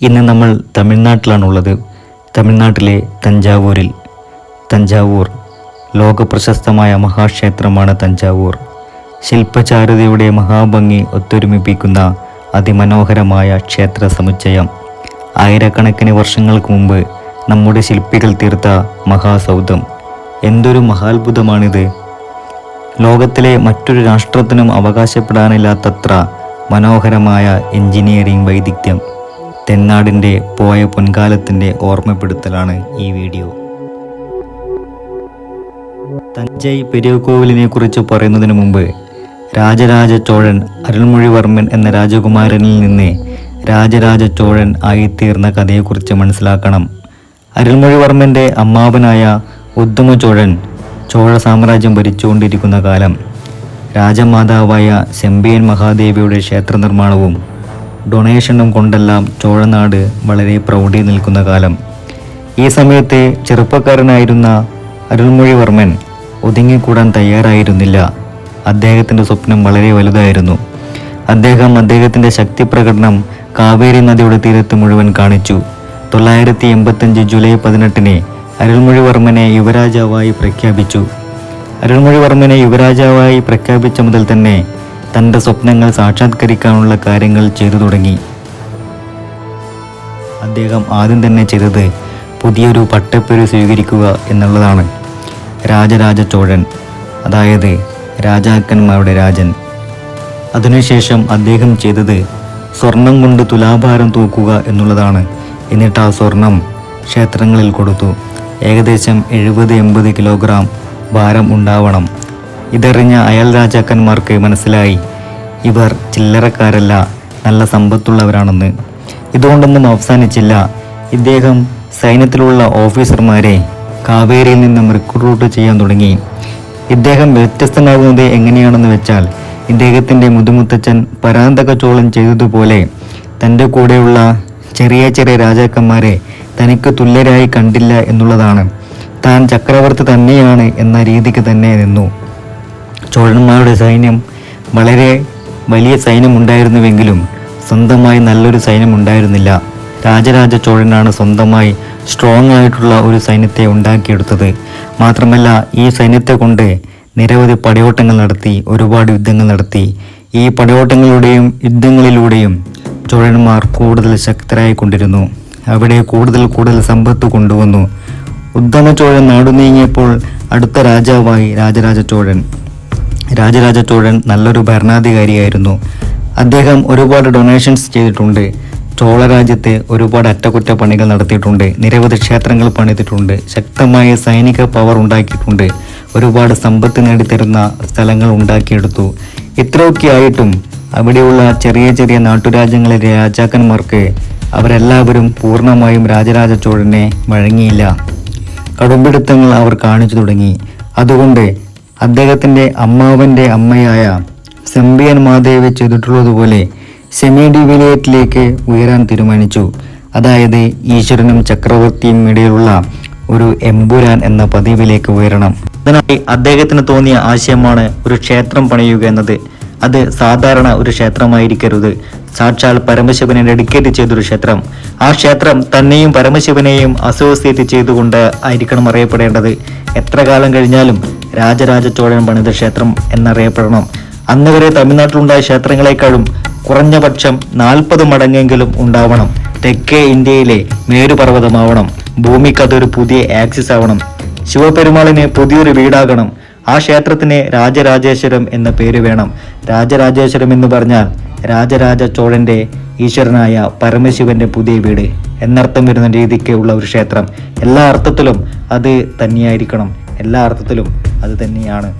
ഇന്ന് നമ്മൾ തമിഴ്നാട്ടിലാണുള്ളത്. തമിഴ്നാട്ടിലെ തഞ്ചാവൂരിൽ. തഞ്ചാവൂർ ലോകപ്രശസ്തമായ മഹാക്ഷേത്രമാണ് തഞ്ചാവൂർ. ശില്പചാരുതയുടെ മഹാഭംഗി ഒത്തൊരുമിപ്പിക്കുന്ന അതിമനോഹരമായ ക്ഷേത്ര സമുച്ചയം. ആയിരക്കണക്കിന് വർഷങ്ങൾക്ക് മുമ്പ് നമ്മുടെ ശില്പികൾ തീർത്ത മഹാസൗധം. എന്തൊരു മഹാത്ഭുതമാണിത്. ലോകത്തിലെ മറ്റൊരു രാഷ്ട്രത്തിനും അവകാശപ്പെടാനില്ലാത്തത്ര മനോഹരമായ എഞ്ചിനീയറിംഗ് വൈദഗ്ധ്യം. തെന്നാടിന്റെ പോയ പൊൻകാലത്തിന്റെ ഓർമ്മപ്പെടുത്തലാണ് ഈ വീഡിയോ. തഞ്ചൈ പെരിയകോവിലിനെ കുറിച്ച് പറയുന്നതിന് മുമ്പ് രാജരാജ ചോഴൻ അരുൾമൊഴിവർമ്മൻ എന്ന രാജകുമാരനിൽ നിന്ന് രാജരാജ ചോഴൻ ആയിത്തീർന്ന കഥയെക്കുറിച്ച് മനസ്സിലാക്കണം. അരുൾമൊഴിവർമ്മന്റെ അമ്മാവനായ ഉദ്ധമ ചോഴൻ ചോഴ സാമ്രാജ്യം ഭരിച്ചുകൊണ്ടിരിക്കുന്ന കാലം രാജമാതാവായ ചെമ്പിയൻ മഹാദേവിയുടെ ക്ഷേത്ര നിർമ്മാണവും ഡൊണേഷനും കൊണ്ടെല്ലാം ചോഴനാട് വളരെ പ്രൗഢി നിൽക്കുന്ന കാലം. ഈ സമയത്തെ ചെറുപ്പക്കാരനായിരുന്ന അരുൾമൊഴിവർമ്മൻ ഒതുങ്ങിക്കൂടാൻ തയ്യാറായിരുന്നില്ല. അദ്ദേഹത്തിന്റെ സ്വപ്നം വളരെ വലുതായിരുന്നു. അദ്ദേഹം അദ്ദേഹത്തിന്റെ ശക്തി പ്രകടനം കാവേരി നദിയുടെ തീരത്ത് മുഴുവൻ കാണിച്ചു. തൊള്ളായിരത്തി എൺപത്തഞ്ച് ജൂലൈ പതിനെട്ടിന് അരുൾമൊഴിവർമ്മനെ യുവരാജാവായി പ്രഖ്യാപിച്ചു. അരുൾമൊഴിവർമ്മനെ യുവരാജാവായി പ്രഖ്യാപിച്ച മുതൽ തന്നെ തന്റെ സ്വപ്നങ്ങൾ സാക്ഷാത്കരിക്കാനുള്ള കാര്യങ്ങൾ ചെയ്തു തുടങ്ങി. അദ്ദേഹം ആദ്യം തന്നെ ചെയ്തത് പുതിയൊരു പട്ടപ്പേര് സ്വീകരിക്കുക എന്നുള്ളതാണ്. രാജരാജ ചോഴൻ അതായത് രാജാക്കന്മാരുടെ രാജൻ. അതിനുശേഷം അദ്ദേഹം ചെയ്തത് സ്വർണം കൊണ്ട് തുലാഭാരം തൂക്കുക എന്നുള്ളതാണ്. എന്നിട്ട് ആ സ്വർണം ക്ഷേത്രങ്ങളിൽ കൊടുത്തു. ഏകദേശം എഴുപത് എൺപത് കിലോഗ്രാം ഭാരം ഉണ്ടാവണം. ഇതറിഞ്ഞ അയൽ രാജാക്കന്മാർക്ക് മനസ്സിലായി ഇവർ ചില്ലറക്കാരല്ല നല്ല സമ്പത്തുള്ളവരാണെന്ന്. ഇതുകൊണ്ടൊന്നും അവസാനിച്ചില്ല. ഇദ്ദേഹം സൈന്യത്തിലുള്ള ഓഫീസർമാരെ കാവേരിയിൽ നിന്നും റിക്രൂട്ട് ചെയ്യാൻ തുടങ്ങി. ഇദ്ദേഹം വ്യത്യസ്തനാകുന്നത് എങ്ങനെയാണെന്ന് വെച്ചാൽ ഇദ്ദേഹത്തിന്റെ മുതുമുത്തച്ഛൻ പരാന്തക ചോളൻ ചെയ്തതുപോലെ തന്റെ കൂടെയുള്ള ചെറിയ ചെറിയ രാജാക്കന്മാരെ തനിക്ക് തുല്യരായി കണ്ടില്ല എന്നുള്ളതാണ്. താൻ ചക്രവർത്തി തന്നെയാണ് എന്ന രീതിക്ക് തന്നെ നിന്നു. ചോഴന്മാരുടെ സൈന്യം വളരെ വലിയ സൈന്യം ഉണ്ടായിരുന്നുവെങ്കിലും സ്വന്തമായി നല്ലൊരു സൈന്യം ഉണ്ടായിരുന്നില്ല രാജരാജ ചോഴനാണ് സ്വന്തമായി സ്ട്രോങ് ആയിട്ടുള്ള ഒരു സൈന്യത്തെ ഉണ്ടാക്കിയെടുത്തത്. മാത്രമല്ല ഈ സൈന്യത്തെ കൊണ്ട് നിരവധി പടയോട്ടങ്ങൾ നടത്തി ഒരുപാട് യുദ്ധങ്ങൾ നടത്തി. ഈ പടയോട്ടങ്ങളുടെയും യുദ്ധങ്ങളിലൂടെയും ചോഴന്മാർ കൂടുതൽ ശക്തരായിക്കൊണ്ടിരുന്നു. അവിടെ കൂടുതൽ കൂടുതൽ സമ്പത്ത് കൊണ്ടുവന്നു. ഉദ്ധമ ചോഴൻ നാടു നീങ്ങിയപ്പോൾ അടുത്ത രാജാവായി രാജരാജ ചോഴൻ. രാജരാജ ചോഴൻ നല്ലൊരു ഭരണാധികാരിയായിരുന്നു. അദ്ദേഹം ഒരുപാട് ഡൊണേഷൻസ് ചെയ്തിട്ടുണ്ട്. ചോള രാജ്യത്ത് ഒരുപാട് അറ്റകുറ്റപ്പണികൾ നടത്തിയിട്ടുണ്ട്. നിരവധി ക്ഷേത്രങ്ങൾ പണിതിട്ടുണ്ട്. ശക്തമായ സൈനിക പവർ ഉണ്ടാക്കിയിട്ടുണ്ട്. ഒരുപാട് സമ്പത്ത് നേടിത്തരുന്ന സ്ഥലങ്ങൾ ഉണ്ടാക്കിയെടുത്തു. ഇത്രയൊക്കെ ആയിട്ടും അവിടെയുള്ള ചെറിയ ചെറിയ നാട്ടുരാജ്യങ്ങളിലെ രാജാക്കന്മാർക്ക് അവരെല്ലാവരും പൂർണമായും രാജരാജ ചോഴനെ വഴങ്ങിയില്ല. കടുംപിടുത്തങ്ങൾ അവർ കാണിച്ചു തുടങ്ങി. അതുകൊണ്ട് അദ്ദേഹത്തിന്റെ അമ്മാവന്റെ അമ്മയായ സെമ്പിയൻ മാതേവ് ചെയ്തിട്ടുള്ളതുപോലെ സെമി ഡിവിലിയറ്റിലേക്ക് ഉയരാൻ തീരുമാനിച്ചു. അതായത് ഈശ്വരനും ചക്രവർത്തിയും ഇടയിലുള്ള ഒരു എമ്പുരാൻ എന്ന പദവിയിലേക്ക് ഉയരണം. അതിനായി അദ്ദേഹത്തിന് തോന്നിയ ആശയമാണ് ഒരു ക്ഷേത്രം പണിയുക എന്നത്. അത് സാധാരണ ഒരു ക്ഷേത്രമായിരിക്കരുത്. സാക്ഷാൽ പരമശിവനെ ഡെഡിക്കേറ്റ് ചെയ്തൊരു ക്ഷേത്രം. ആ ക്ഷേത്രം തന്നെയും പരമശിവനെയും അസോസിയേറ്റ് ചെയ്തുകൊണ്ട് ആയിരിക്കണം അറിയപ്പെടേണ്ടത്. എത്ര കാലം കഴിഞ്ഞാലും രാജരാജ ചോഴൻ പണിത ക്ഷേത്രം എന്നറിയപ്പെടണം. അന്ന് വരെ തമിഴ്നാട്ടിലുണ്ടായ ക്ഷേത്രങ്ങളെക്കാളും കുറഞ്ഞ പക്ഷം നാൽപ്പത് മടങ്ങെങ്കിലും ഉണ്ടാവണം. തെക്കേ ഇന്ത്യയിലെ മേരുപർവതമാവണം. ഭൂമിക്കതൊരു പുതിയ ആക്സിസ് ആവണം ശിവപെരുമാളിന് പുതിയൊരു വീടാകണം. ആ ക്ഷേത്രത്തിന് രാജരാജേശ്വരം എന്ന പേര് വേണം. രാജരാജേശ്വരം എന്ന് പറഞ്ഞാൽ രാജരാജ ചോഴന്റെ ഈശ്വരനായ പരമശിവന്റെ പുതിയ വീട് എന്നർത്ഥം വരുന്ന രീതിക്ക് ഉള്ള ഒരു ക്ഷേത്രം. എല്ലാ അർത്ഥത്തിലും അത് തന്നെയായിരിക്കണം. എല്ലാ അർത്ഥത്തിലും അത് തന്നെയാണ്.